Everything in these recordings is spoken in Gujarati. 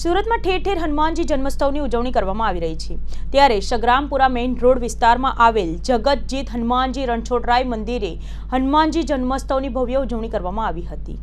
સુરતમાં ઠેર ઠેર હનુમાનજી જન્મોત્સવની ઉજવણી કરવામાં આવી રહી છે. ત્યારે સગ્રામપુરા મેઇન રોડ વિસ્તારમાં આવેલ જગતજીત હનુમાનજી રણછોડરાય મંદિરે હનુમાનજી જન્મોત્સવની ભવ્ય ઉજવણી કરવામાં આવી હતી.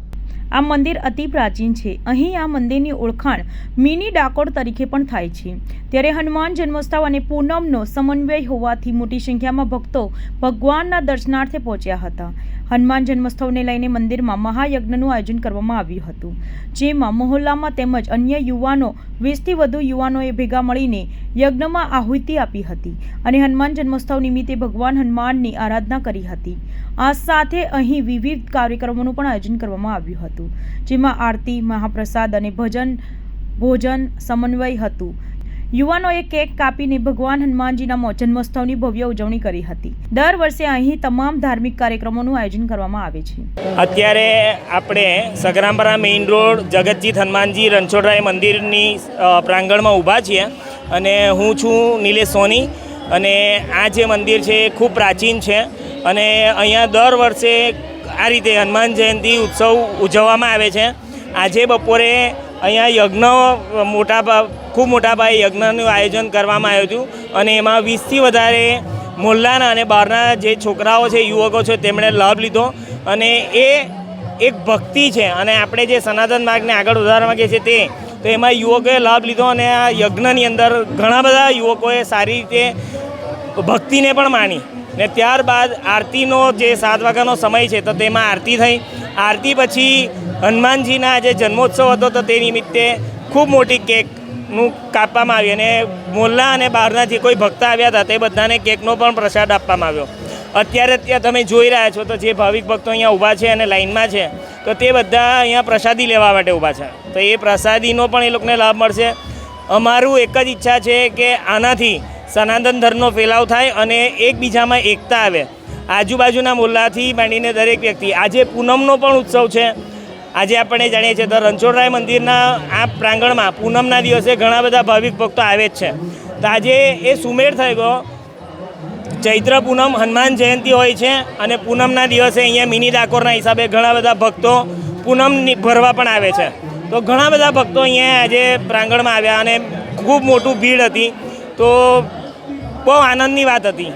આ મંદિર અતિ પ્રાચીન છે. અહીં આ મંદિરની ઓળખાણ મિની ડાકોર તરીકે પણ થાય છે. ત્યારે હનુમાન જન્મોત્સવ અને પૂનમનો સમન્વય હોવાથી મોટી સંખ્યામાં ભક્તો ભગવાનના દર્શનાર્થે પહોંચ્યા હતા. હનુમાન જન્મોત્સવને લઈને મંદિરમાં મહાયજ્ઞનું આયોજન કરવામાં આવ્યું હતું. જેમાં મહોલ્લામાં તેમજ અન્ય યુવાનો વીસથી વધુ યુવાનોએ ભેગા મળીને યજ્ઞમાં આહુતિ આપી હતી અને હનુમાન જન્મોત્સવ નિમિત્તે ભગવાન હનુમાનની આરાધના કરી હતી. આ સાથે અહીં વિવિધ કાર્યક્રમોનું પણ આયોજન કરવામાં આવ્યું હતું, જેમાં આરતી, મહાપ્રસાદ અને ભજન, ભોજન સમન્વય હતું. યુવાનોએ કેક કાપીને ભગવાન હનુમાનજીના જન્મોત્સવની ભવ્ય ઉજવણી કરી હતી. દર વર્ષે અહીં તમામ ધાર્મિક કાર્યક્રમોનું આયોજન કરવામાં આવે છે. અત્યારે આપણે સગરામપરા મેઇન રોડ, જગતજીત હનુમાનજી, રણછોડરાય મંદિરની પ્રાંગણમાં ઊભા છીએ. અને હું છું નિલેશ સોની. અને આ જે મંદિર છે એ ખૂબ પ્રાચીન છે. અને અહીંયા દર વર્ષે આ રીતે હનુમાન જયંતિ ઉત્સવ ઉજવવામાં આવે છે. આજે બપોરે અહીંયા યજ્ઞ મોટા ખૂબ મોટા પાયે યજ્ઞનું આયોજન કરવામાં આવ્યું હતું. અને એમાં વીસથી વધારે મોલ્લાના અને બહારના જે છોકરાઓ છે, યુવકો છે, તેમણે લાભ લીધો. અને એ એક ભક્તિ છે. અને આપણે જે સનાતન માર્ગને આગળ વધારવા માગીએ છીએ તે, તો એમાં યુવકોએ લાભ લીધો અને આ યજ્ઞની અંદર ઘણા બધા યુવકોએ સારી રીતે ભક્તિને પણ માણી. ને ત્યારબાદ આરતીનો જે સાત વાગ્યાનો સમય છે, તો તેમાં આરતી થઈ. આરતી પછી હનુમાનજીના જે જન્મોત્સવ હતો, તો તે નિમિત્તે ખૂબ મોટી કેકનું કાપવામાં આવી અને મોલ્લા અને બહારના જે કોઈ ભક્ત આવ્યા હતા તે બધાને કેકનો પણ પ્રસાદ આપવામાં આવ્યો. અત્યારે ત્યાં તમે જોઈ રહ્યા છો તો જે ભાવિક ભક્તો અહીંયા ઊભા છે અને લાઇનમાં છે, તો તે બધા અહીંયા પ્રસાદી લેવા માટે ઊભા છે. તો એ પ્રસાદીનો પણ એ લોકોને લાભ મળશે. અમારું એક જ ઈચ્છા છે કે આનાથી સનાતન ધર્મનો ફેલાવ થાય અને એકબીજામાં એકતા આવે. આજુબાજુના મોલ્લાથી માંડીને દરેક વ્યક્તિ. આજે પૂનમનો પણ ઉત્સવ છે. આજે આપણે જાણીએ છીએ તો રણછોડરાય મંદિરના આ પ્રાંગણમાં પૂનમના દિવસે ઘણા બધા ભાવિક ભક્તો આવે જ છે. તો આજે એ સુમેળ થઈ ગયો. ચૈત્ર પૂનમ હનુમાન જયંતિ હોય છે અને પૂનમના દિવસે અહીંયા મિની ડાકોરના હિસાબે ઘણા બધા ભક્તો પૂનમ ભરવા પણ આવે છે. તો ઘણા બધા ભક્તો અહીંયા આજે પ્રાંગણમાં આવ્યા અને ખૂબ મોટું ભીડ હતી. તો બહુ આનંદની વાત હતી.